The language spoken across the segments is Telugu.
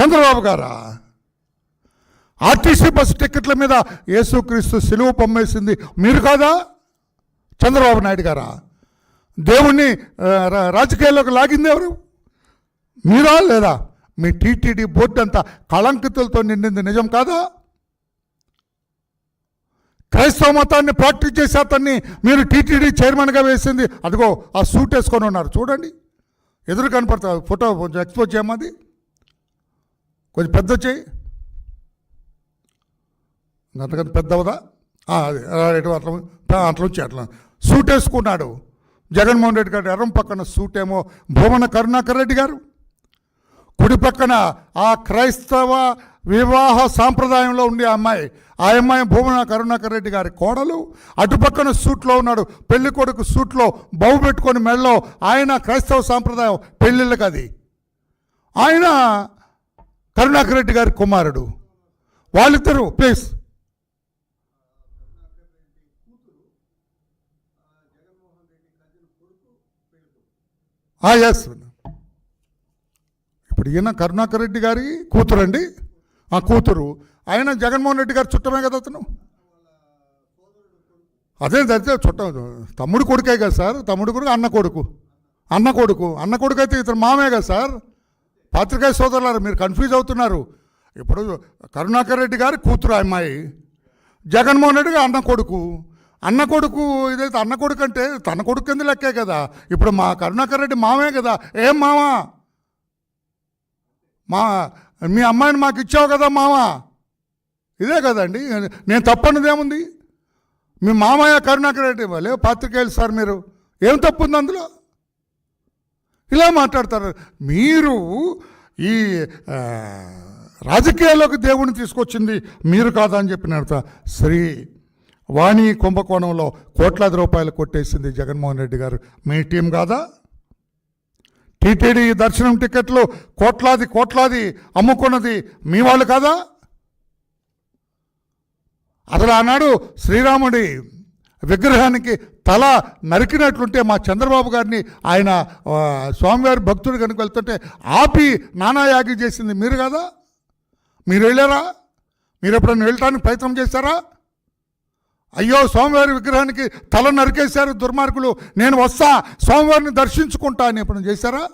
చంద్రబాబు గారా? ఆర్టీసీ బస్సు టికెట్ల మీద యేసుక్రీస్తు సిలువ పొమ్మేసింది మీరు కాదా? చంద్రబాబు నాయుడు గారా? దేవుణ్ణి రాజకీయాల్లోకి లాగింది ఎవరు? మీరా లేదా? మీ టీటీడీ బోర్డు అంతా కళంకితులతో నిండింది నిజం కాదా? క్రైస్తవ మతాన్ని ప్రాక్టీస్ చేసే అతన్ని మీరు టీటీడీ చైర్మన్గా వేసింది. అదిగో ఆ సూట్ వేసుకొని ఉన్నారు. చూడండి. ఎదురు కనపడతారు. ఫోటో కొంచెం ఎక్స్పోజ్ చేయమది కొంచెం పెద్ద చేయి అంతకంత పెద్దవదా అవదా అది అట్లా అట్లా వచ్చి అట్లా. సూట్ వేసుకున్నాడు. జగన్మోహన్ రెడ్డి గారు ఎర్రం పక్కన సూట్ ఏమో భూమన కరుణాకర్ రెడ్డి గారు. కుడి పక్కన ఆ క్రైస్తవ వివాహ సాంప్రదాయంలో ఉండే అమ్మాయి ఆ అమ్మాయి భూమన కరుణాకర్ రెడ్డి గారి కోడలు. అటుపక్కన సూట్లో ఉన్నాడు పెళ్ళి కొడుకు సూట్లో బహు పెట్టుకొని మెడలో ఆయన క్రైస్తవ సాంప్రదాయం పెళ్ళిళ్ళకి అది ఆయన కరుణాకర్ రెడ్డి గారి కుమారుడు. వాళ్ళిద్దరూ ప్లీజ్. ఎస్ ఇప్పుడు ఈయన కరుణాకర్ రెడ్డి గారి కూతురు అండి ఆ కూతురు. ఆయన జగన్మోహన్ రెడ్డి గారు చుట్టమే కదా అతను? అదే అదే చుట్ట. తమ్ముడు కొడుకే కదా సార్. తమ్ముడు కొడుకు అన్న కొడుకు. అన్న కొడుకు. అన్న కొడుకు అయితే ఇతను మామే కదా సార్. పాత్రికాయ సోదరులారు మీరు కన్ఫ్యూజ్ అవుతున్నారు. ఇప్పుడు కరుణాకర్ రెడ్డి గారి కూతురు ఆ అమ్మాయి జగన్మోహన్ రెడ్డి గారు అన్న కొడుకు. అన్న కొడుకు ఇదైతే అన్న కొడుకు అంటే తన కొడుకు కింద లెక్కే కదా. ఇప్పుడు మా కరుణాకర్ రెడ్డి మామే కదా. ఏం మావా? మా మీ అమ్మాయిని మాకు ఇచ్చావు కదా మావా? ఇదే కదండి. నేను తప్పన్నది ఏముంది? మీ మామయ్య కరుణాకర్ రెడ్డి వాళ్ళే పాత్రికేయులు సార్ మీరు. ఏం తప్పు ఉంది అందులో? ఇలా మాట్లాడతారు. మీరు ఈ రాజకీయాల్లోకి దేవుడిని తీసుకొచ్చింది మీరు కాదా అని చెప్పిన శ్రీ వాణి కుంభకోణంలో కోట్లాది రూపాయలు కొట్టేసింది జగన్మోహన్ రెడ్డి గారు. మీ టీం కాదా? టీటీడీ దర్శనం టికెట్లు కోట్లాది కోట్లాది అమ్ముకున్నది మీ వాళ్ళు కాదా? అసలు ఆనాడు శ్రీరాముడి విగ్రహానికి తల నరికినట్లుంటే మా చంద్రబాబు గారిని ఆయన స్వామివారి భక్తుడు కనుక వెళ్తుంటే ఆపి నానాయాగి చేసింది. మీరు కదా? మీరు వెళ్ళారా? మీరు ఎప్పుడైనా వెళ్ళటానికి ప్రయత్నం చేశారా? అయ్యో స్వామివారి విగ్రహానికి తల నరికేశారు దుర్మార్గులు. నేను వస్తా స్వామివారిని దర్శించుకుంటా అని ఎప్పుడు చేశారా?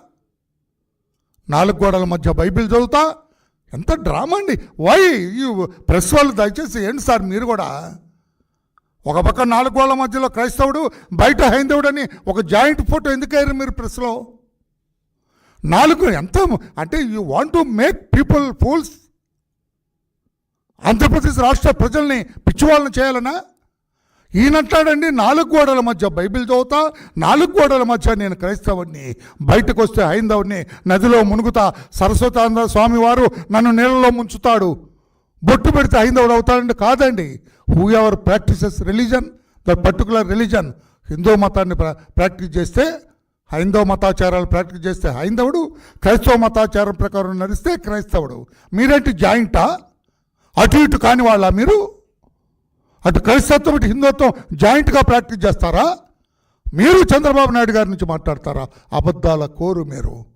నాలుగు గోడల మధ్య బైబిల్ చదువుతా? ఎంత డ్రామా అండి. వై ఈ ప్రెస్ వాళ్ళు దయచేసి ఏంటి సార్ మీరు కూడా. ఒక పక్క నాలుగు గోడల మధ్యలో క్రైస్తవుడు బయట హైందవుడు అని ఒక జాయింట్ ఫోటో ఎందుకయ్యారు మీరు ప్రెస్లో? నాలుగు ఎంత అంటే you want to make people fools Andhra Pradesh రాష్ట్ర ప్రజల్ని పిచ్చివాళ్ళని చేయాలనా? ఈయనంటాడండి నాలుగు గోడల మధ్య బైబిల్ చదువుతా నాలుగు గోడల మధ్య నేను క్రైస్తవుడిని బయటకు వస్తే హైందవుడిని నదిలో మునుగుతా సరస్వతానంద స్వామివారు నన్ను నీళ్ళలో ముంచుతాడు. బొట్టు పెడితే హైందవుడు అవుతాడండి కాదండి. Whoever practises religion the particular religion Hindu మతాన్ని ప్రా- ప్రాక్టీస్ చేస్తే హైందవ మతాచారాలు ప్రాక్టీస్ చేస్తే హైందవుడు క్రైస్తవ మతాచారం ప్రకారం నడిస్తే క్రైస్తవుడు. మీరేంటి జాయింటా? అటు ఇటు కాని వాళ్ళ మీరు? అటు క్రైస్తత్వం ఇటు హిందుత్వం జాయింట్గా ప్రాక్టీస్ చేస్తారా? మీరు చంద్రబాబు నాయుడు గారి నుంచి మాట్లాడతారా? అబద్ధాల కోరు మీరు.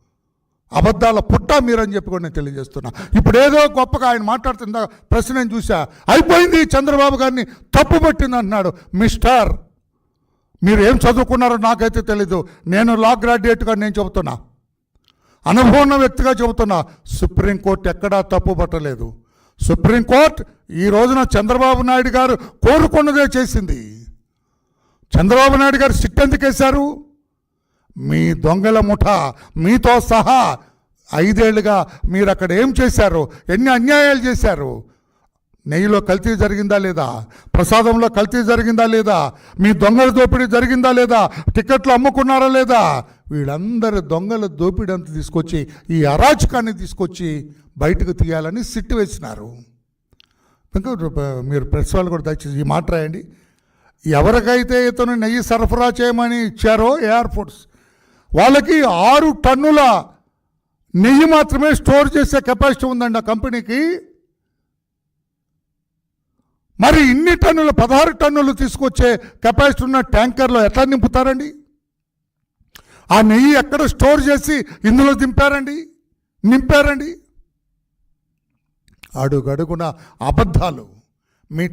అబద్ధాల పుట్ట మీరని చెప్పి కూడా నేను తెలియజేస్తున్నా. ఇప్పుడు ఏదో గొప్పగా ఆయన మాట్లాడుతుందా ప్రశ్న నేను చూసా అయిపోయింది చంద్రబాబు గారిని తప్పు పట్టింది అంటున్నాడు మిస్టర్. మీరు ఏం చదువుకున్నారో నాకైతే తెలీదు. నేను లా గ్రాడ్యుయేట్గా నేను చెబుతున్నా. అనుభవం వ్యక్తిగా చెబుతున్నా. సుప్రీంకోర్టు ఎక్కడా తప్పు పట్టలేదు. సుప్రీంకోర్టు ఈ రోజున చంద్రబాబు నాయుడు గారు కోరుకున్నదే చేసింది. చంద్రబాబు నాయుడు గారు సిట్ ఎందుకు వేశారు మీ దొంగల ముఠ మీతో సహా ఐదేళ్ళుగా మీరు అక్కడ ఏం చేశారు? ఎన్ని అన్యాయాలు చేశారు? నెయ్యిలో కల్తీ జరిగిందా లేదా? ప్రసాదంలో కల్తీ జరిగిందా లేదా? మీ దొంగల దోపిడీ జరిగిందా లేదా? టికెట్లు అమ్ముకున్నారా లేదా? వీళ్ళందరూ దొంగల దోపిడీ అంతా తీసుకొచ్చి ఈ అరాచకాన్ని తీసుకొచ్చి బయటకు తీయాలని సిట్టు వేసినారు. ఇంకా మీరు ప్రెస్ వాళ్ళు కూడా దయచేసి ఈ మాట రాయండి. ఎవరికైతే ఇతను నెయ్యి సరఫరా చేయమని ఇచ్చారో ఎయిర్పోర్ట్స్ వాళ్ళకి ఆరు టన్నుల నెయ్యి మాత్రమే స్టోర్ చేసే కెపాసిటీ ఉందండి ఆ కంపెనీకి. మరి ఇన్ని టన్నులు పదహారు టన్నులు తీసుకొచ్చే కెపాసిటీ ఉన్న ట్యాంకర్లో ఎట్లా నింపుతారండి? ఆ నెయ్యి ఎక్కడ స్టోర్ చేసి ఇందులో దింపారండి? నింపారండి? అడుగడుగున అబద్ధాలు మీ